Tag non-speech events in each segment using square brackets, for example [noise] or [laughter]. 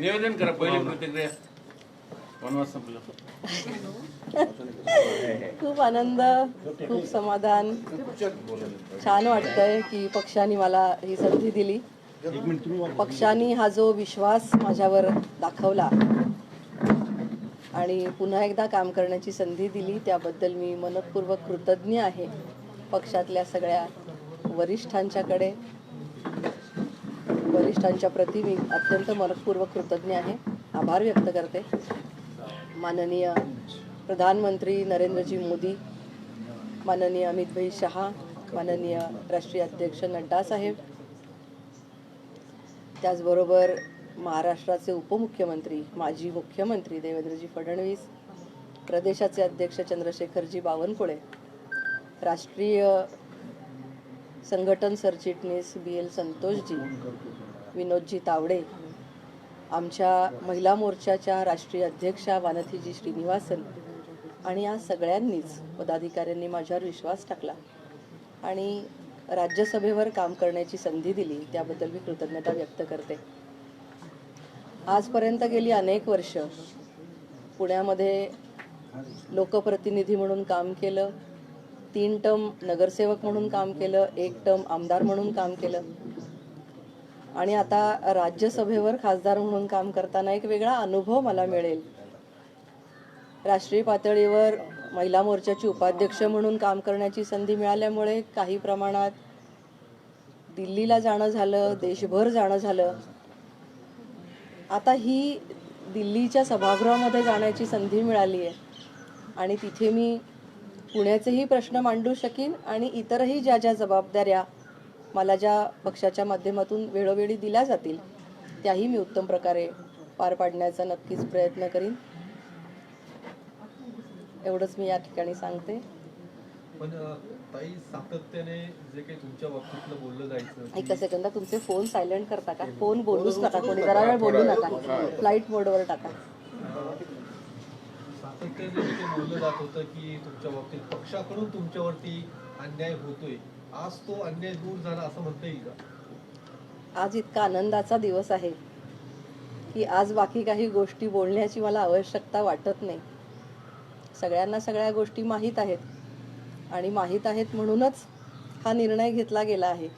निवेदन करा. पहिली प्रतिक्रिया. वनवास संपलं. खूप आनंद खूप समाधान. छान वाटतंय की पक्षाने मला ही संधी दिली. पक्षाने हा जो विश्वास माझ्यावर दाखवला आणि पुन्हा एकदा काम करण्याची संधी दिली. त्याबद्दल मी मनपूर्वक कृतज्ञ आहे पक्षातल्या सगळ्या वरिष्ठांच्याकडे. वरिष्ठांच्या प्रती मी अत्यंत मनपूर्वक कृतज्ञ आहे. आभार व्यक्त करते. माननीय प्रधानमंत्री नरेंद्रजी मोदी माननीय अमितभाई शहा माननीय राष्ट्रीय अध्यक्ष नड्डा साहेब. त्याचबरोबर महाराष्ट्राचे उपमुख्यमंत्री माजी मुख्यमंत्री देवेंद्रजी फडणवीस प्रदेशाचे अध्यक्ष चंद्रशेखरजी बावनकुळे राष्ट्रीय संघटन सरचिटणीस बी एल संतोषजी विनोदजी तावडे आमच्या महिला मोर्चाच्या राष्ट्रीय अध्यक्षा वानथीजी श्रीनिवासन आणि या सगळ्यांनीच पदाधिकाऱ्यांनी माझ्यावर विश्वास टाकला आणि राज्यसभेवर काम करण्याची संधी दिली त्याबद्दल मी कृतज्ञता व्यक्त करते. आजपर्यंत गेली अनेक वर्ष. पुण्यामध्ये लोकप्रतिनिधी म्हणून काम केलं तीन टर्म नगरसेवक म्हणून काम केलं एक टर्म आमदार म्हणून काम केलं. आणि आता राज्यसभेवर खासदार म्हणून काम करताना एक वेगळा अनुभव मला मिळेल. राष्ट्रीय पातळीवर महिला मोर्चाची उपाध्यक्ष म्हणून काम करण्याची संधी मिळाल्यामुळे काही प्रमाणात दिल्लीला जाणं झालं देशभर जाणं झालं. आता ही दिल्लीच्या सभागृहामध्ये जाण्याची संधी मिळाली आहे आणि तिथे मी पुण्याचेही प्रश्न मांडू शकीन आणि इतरही ज्या ज्या जबाबदाऱ्या मला ज्या पक्षाच्या माध्यमातून वेळोवेळी दिल्या जातील त्याही मी उत्तम प्रकारे पार पाडण्याचा नक्कीच प्रयत्न करीन. एवढंच मी या ठिकाणी सांगते. पण ताई सातत्याने जे काही तुमच्या बाबतीतलं बोललं जायचं एका सेकंदा तुमचे फोन सायलेंट करता का? फोन बोलूच नका कोणी जरा वेळ बोलू नका. फ्लाईट मोडवर टाका. सातत्याने जे काही बोललं जात होतं की तुमच्या बाबतीत पक्षाकडून तुमच्यावरती अन्याय होतोय. आज तो अन्याय दूर झाला असं म्हणता येईल का? आज इतका आनंदाचा दिवस आहे की आज बाकी काही गोष्टी बोलण्याची मला आवश्यकता वाटत नाही. सगळ्यांना सगळ्या गोष्टी माहीत आहेत. आणि माहीत आहेत म्हणूनच हा निर्णय घेतला गेला आहे.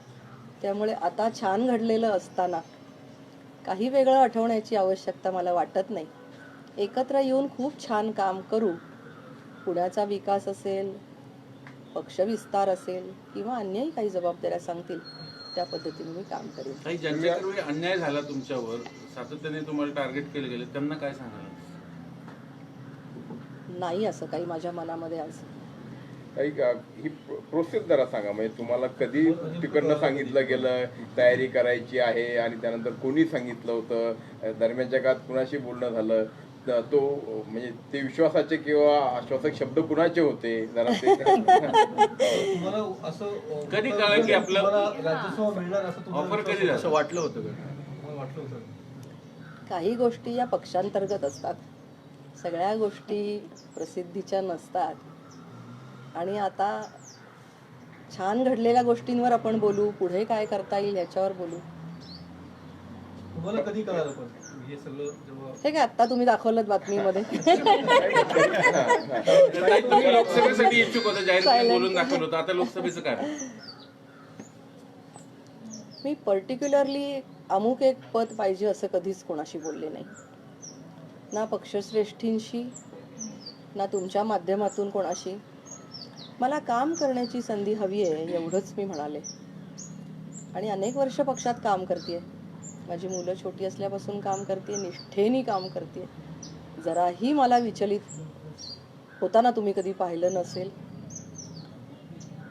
त्यामुळे आता छान घडलेलं असताना काही वेगळं आठवण्याची आवश्यकता मला वाटत नाही. एकत्र येऊन खूप छान काम करू. पुण्याचा विकास असेल पक्षविस्तार असेल किंवा अन्यही काही जबाबदाऱ्या सांगतील त्या पद्धतीने मी काम करेन. ज्यांच्याकडे अन्याय झाला तुमच्यावर सातत्याने तुम्हाला टार्गेट केले गेले त्यांना काय सांगाल? नाही असं काही माझ्या मनामध्ये आज काही का- ही प्रोसेस जरा सांगा. म्हणजे तुम्हाला कधी तिकडनं सांगितलं गेलं तयारी करायची आहे आणि त्यानंतर कोणी सांगितलं होतं? दरम्यानच्या काळात कुणाशी बोलणं झालं? त- तो म्हणजे ते विश्वासाचे किंवा आश्वासक शब्द कुणाचे होते? जरा [laughs] असं कधी कळलं की आपलं- तुम्हाला राज्यसभा मिळणार असं ऑफर कधी होतं? वाटलं होतं? काही गोष्टी या पक्षांतर्गत असतात. सगळ्या गोष्टी प्रसिद्धीच्या नसतात. आणि आता छान घडलेल्या गोष्टींवर आपण बोलू पुढे काय करता येईल ह्याच्यावर बोलू. तुम्हाला कधी कळालं पण हे सगळं जेव्हा हे काय आत्ता तुम्ही दाखवलं बातमीमध्ये. ताई, तुम्ही लोकसभेसाठी इच्छुक होता जाहीर बोलून दाखवलं होतं. आता लोकसभेचं काय? मी पर्टिक्युलरली अमुक एक पद पाहिजे असं कधीच कोणाशी बोलले नाही. ना पक्षश्रेष्ठींशी ना तुमच्या माध्यमातून कोणाशी. मला काम करण्याची संधी हवी आहे एवढंच मी म्हणाले. आणि अनेक वर्ष पक्षात काम करते माझी मुलं छोटी असल्यापासून काम करते निष्ठेनी काम करते जराही मला विचलित होताना तुम्ही कधी पाहिलं नसेल.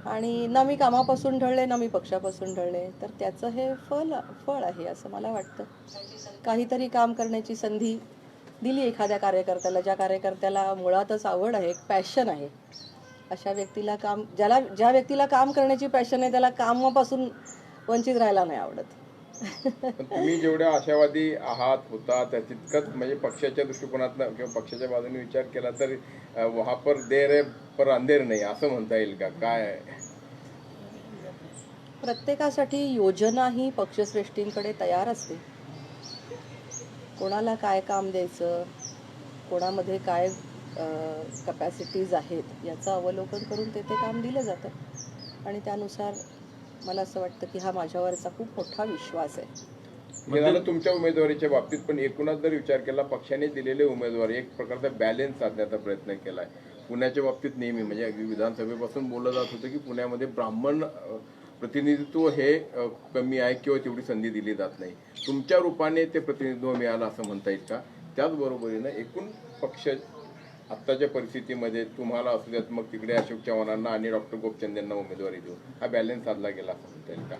आणि ना मी कामापासून ढळले ना मी पक्षापासून ढळले तर त्याचं हे फल फळ आहे असं मला वाटतं. काहीतरी काम करण्याची संधी दिली एखाद्या कार्यकर्त्याला ज्या कार्यकर्त्याला मुळातच आवड आहे पॅशन आहे. अशा व्यक्तीला काम ज्याला ज्या व्यक्तीला काम करण्याची पॅशन आहे त्याला कामापासून वंचित राहायला नाही आवडत. पण तुम्ही जेवढ्या आशावादी आहात होता त्या तितकंच म्हणजे पक्षाच्या दृष्टिकोनातनं किंवा पक्षाच्या बाजूने विचार केला तर वहा पर देर आहे पर अंधेर नाही असं म्हणता येईल का? काय? प्रत्येकासाठी योजना ही पक्षश्रेष्ठींकडे तयार असते. कोणाला काय काम द्यायचं कोणामध्ये काय कपॅसिटीज आहेत याचं अवलोकन करून ते ते काम दिलं जातं. आणि त्यानुसार मला असं वाटतं की हा माझ्यावरचा खूप मोठा विश्वास आहे. हे तुमच्या उमेदवारीच्या बाबतीत पण एकूणच जर विचार केला पक्षाने दिलेले उमेदवार एक प्रकारचा बॅलेन्स साधण्याचा प्रयत्न केलाय. पुण्याच्या बाबतीत नेहमी म्हणजे अगदी विधानसभेपासून बोललं जात होतं की पुण्यामध्ये ब्राह्मण प्रतिनिधित्व हे कमी आहे किंवा तेवढी संधी दिली जात नाही. तुमच्या रूपाने ते प्रतिनिधित्व मिळालं असं म्हणता येईल का? त्याचबरोबरीनं एकूण पक्ष आत्ताच्या परिस्थितीमध्ये तुम्हाला असू द्यात मग तिकडे अशोक चव्हाणांना आणि डॉक्टर गोपचंद यांना उमेदवारी देऊन हा बॅलन्स साधला गेला असं का?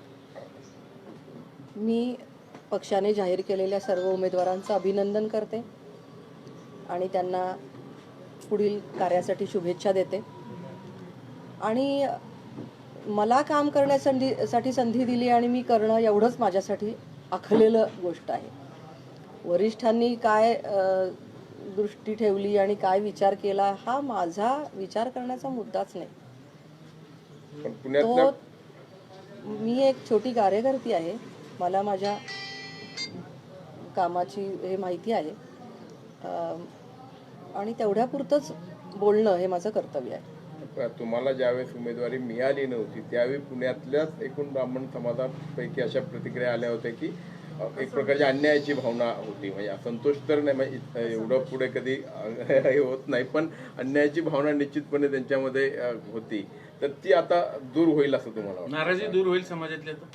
मी पक्षाने जाहीर केलेल्या सर्व उमेदवारांचं अभिनंदन करते आणि त्यांना पुढील कार्यासाठी शुभेच्छा देते. आणि मला काम करण्यासाठी साठी संधी दिली आणि मी करणं एवढंच माझ्यासाठी आखलेलं गोष्ट आहे. वरिष्ठांनी काय दृष्टी ठेवली आणि काय विचार केला हा माझा विचार करण्याचा मुद्दाच नाही. तो मी एक छोटी कार्यकर्ती आहे. मला माझ्या कामाची हे माहिती आहे. आणि तेवढ्यापुरतंच बोलणं हे माझं कर्तव्य आहे. तुम्हाला ज्यावेळेस उमेदवारी मिळाली नव्हती त्यावेळी पुण्यातल्याच एकूण ब्राह्मण समाजापैकी अशा प्रतिक्रिया आल्या होत्या की एक प्रकारची अन्यायाची भावना होती. म्हणजे असंतोष तर नाही म्हणजे एवढं पुढे कधी हे होत नाही पण अन्यायाची भावना निश्चितपणे त्यांच्यामध्ये होती. तर ती आता दूर होईल असं तुम्हाला वाटतं? नाराजी दूर होईल समाजातली आता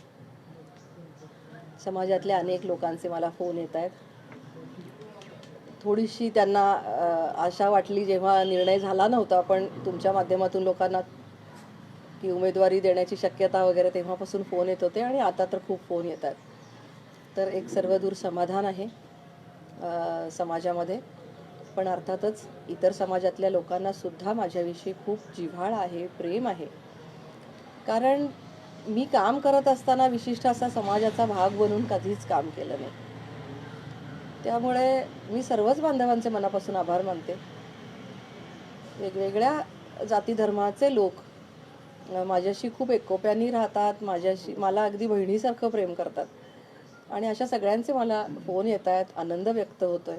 समाजातल्या अनेक लोकांचे मला फोन येत आहेत. थोडीशी त्यांना आशा वाटली जेव्हा निर्णय झाला नव्हता पण तुमच्या माध्यमातून लोकांना की उमेदवारी देण्याची शक्यता वगैरे तेव्हापासून फोन येत होते आणि आता तर खूप फोन येत आहेत. तर एक सर्वदूर समाधान आहे समाजामध्ये. पण अर्थातच इतर समाजातल्या लोकांना सुद्धा माझ्याविषयी खूप जिव्हाळ आहे प्रेम आहे. कारण मी काम करत असताना विशिष्ट असा समाजाचा भाग बनून कधीच काम केलं नाही. त्यामुळे मी सर्वच बांधवांचे मनापासून आभार मानते. वेगवेगळ्या जाती धर्माचे लोक माझ्याशी खूप एकोप्याने राहतात माझ्याशी मला अगदी बहिणीसारखं प्रेम करतात. आणि अशा सगळ्यांचे मला फोन येत आहेत आनंद व्यक्त होतोय.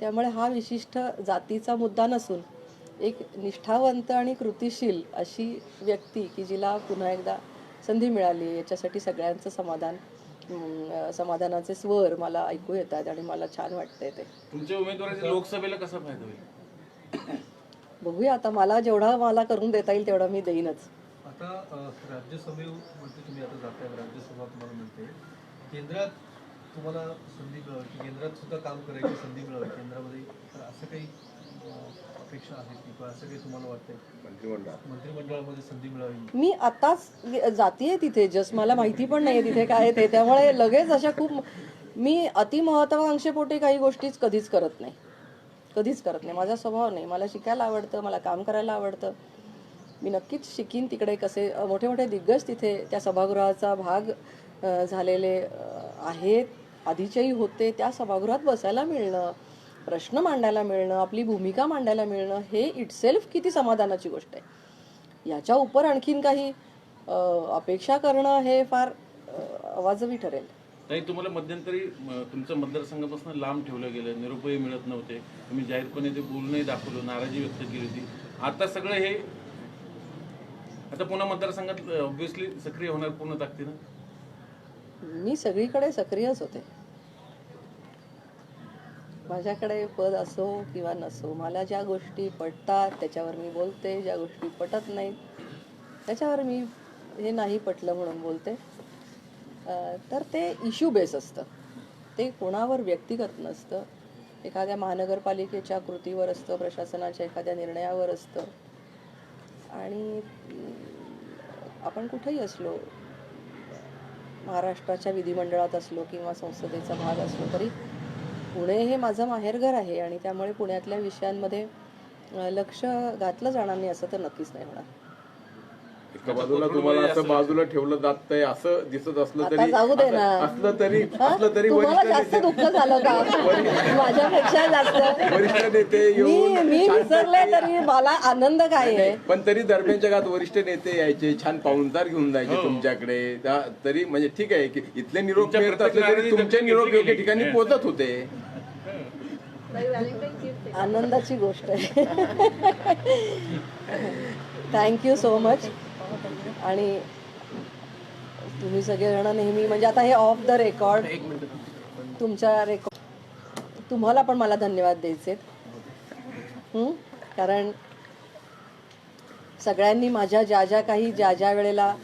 त्यामुळे हा विशिष्ट जातीचा मुद्दा नसून एक निष्ठावंत आणि कृतिशील अशी व्यक्ती की जिला पुन्हा एकदा संधी मिळाली. याच्यासाठी सगळ्यांचं समाधान समाधानाचे स्वर मला ऐकू येत आहेत आणि मला छान वाटतंय ते. तुमच्या उमेदवाराचा लोकसभेला कसा फायदा होईल? बघूया आता मला जेवढा मला करून देता येईल तेवढा मी देईनच. आता अ, राज्यसभेमध्ये तुम्ही आता जाताय राज्यसभा तुम्हाला मिळते. केंद्रात तुम्हाला संधी मिळावी केंद्रात सुद्धा काम करायची संधी मिळावी केंद्रामध्ये? तर असं काही अपेक्षा आहे की किंवा असं काही तुम्हाला वाटतंय? मंत्रिमंडळात मंत्रिमंडळामध्ये संधी मिळावी मी आताच जातीये तिथे जस्ट मला माहिती पण नाहीये तिथे काय आहे ते. त्यामुळे लगेच अशा खूप मी अतिमहत्वाकांक्षेपोटी काही गोष्टीच कधीच करत नाही. कधीच करत नाही. माझा स्वभाव नाही. मला शिकायला आवडतं मला काम करायला आवडतं. मी नक्कीच शिकीन तिकडे कसे मोठे मोठे दिग्गज तिथे त्या सभागृहाचा भाग झालेले आहेत. आधीचेही होते. त्या सभागृहात बसायला मिळणं प्रश्न मांडायला मिळणं आपली भूमिका मांडायला मिळणं हे इटसेल्फ किती समाधानाची गोष्ट आहे. याच्या उपर आणखीन काही अपेक्षा करणं हे फार अवाजवी ठरेल. ताई तुम्हाला मध्यंतरी म, तुमचं मतदारसंघापासून लांब ठेवलं गेलं. निरुपही मिळत नव्हते. तुम्ही जाहीरपणे ते बोलणंही दाखवलं. नाराजी व्यक्त केली होती. आता सगळं हे आता पुन्हा मतदारसंघात ऑब्व्हियसली सक्रिय होणार पूर्ण ताकदीनं? मी सगळीकडे सक्रियच होते. माझ्याकडे पद असो किंवा नसो मला ज्या गोष्टी पटतात त्याच्यावर मी बोलते ज्या गोष्टी पटत नाहीत त्याच्यावर मी हे नाही पटलं म्हणून बोलते. तर ते इश्यू बेस असतं. ते कोणावर व्यक्तिगत नसतं. एखाद्या महानगरपालिकेच्या कृतीवर असतं प्रशासनाच्या एखाद्या निर्णयावर असतं. आणि आपण कुठेही असलो महाराष्ट्राच्या विधिमंडळात असलो किंवा संसदेचा भाग असलो तरी पुणे हे माझं माहेरघर आहे आणि त्यामुळे पुण्यातल्या विषयांमध्ये लक्ष घातलं जाणार नाही असं तर नक्कीच नाही होणार. एका बाजूला तुम्हाला असं बाजूला ठेवलं जातंय असं दिसत असलं तरी जाऊ दे ना. असं- असलं तरी? असलं तरी तुम्हाला वरिष्ठ जास्त नेते दुःख झालं का माझ्यापेक्षा जास्त वरिष्ठ नेते मी येऊन मी शांत- विसरले तरी मला आनंद काय आहे पण तरी दरम्यानच्या काळात वरिष्ठ नेते यायचे छान पाहुणचार घेऊन जायचे हो. तुमच्याकडे त्या- तरी म्हणजे ठीक आहे की इथले निरोप तुमच्या मिळत असले प्रत्येक तरी तुमचे निरोप घेतली योग्य गेली. ठिकाणी. पोहोचत होते आनंदाची गोष्ट आहे थँक्यू सो मच आणि तुम्ही सगळेजण नेहमी म्हणजे आता हे ऑफ द रेकॉर्ड तुमच्या रेकॉर्ड तुम्हाला पण मला धन्यवाद द्यायचे कारण सगळ्यांनी माझ्या ज्या ज्या काही ज्या ज्या वेळेला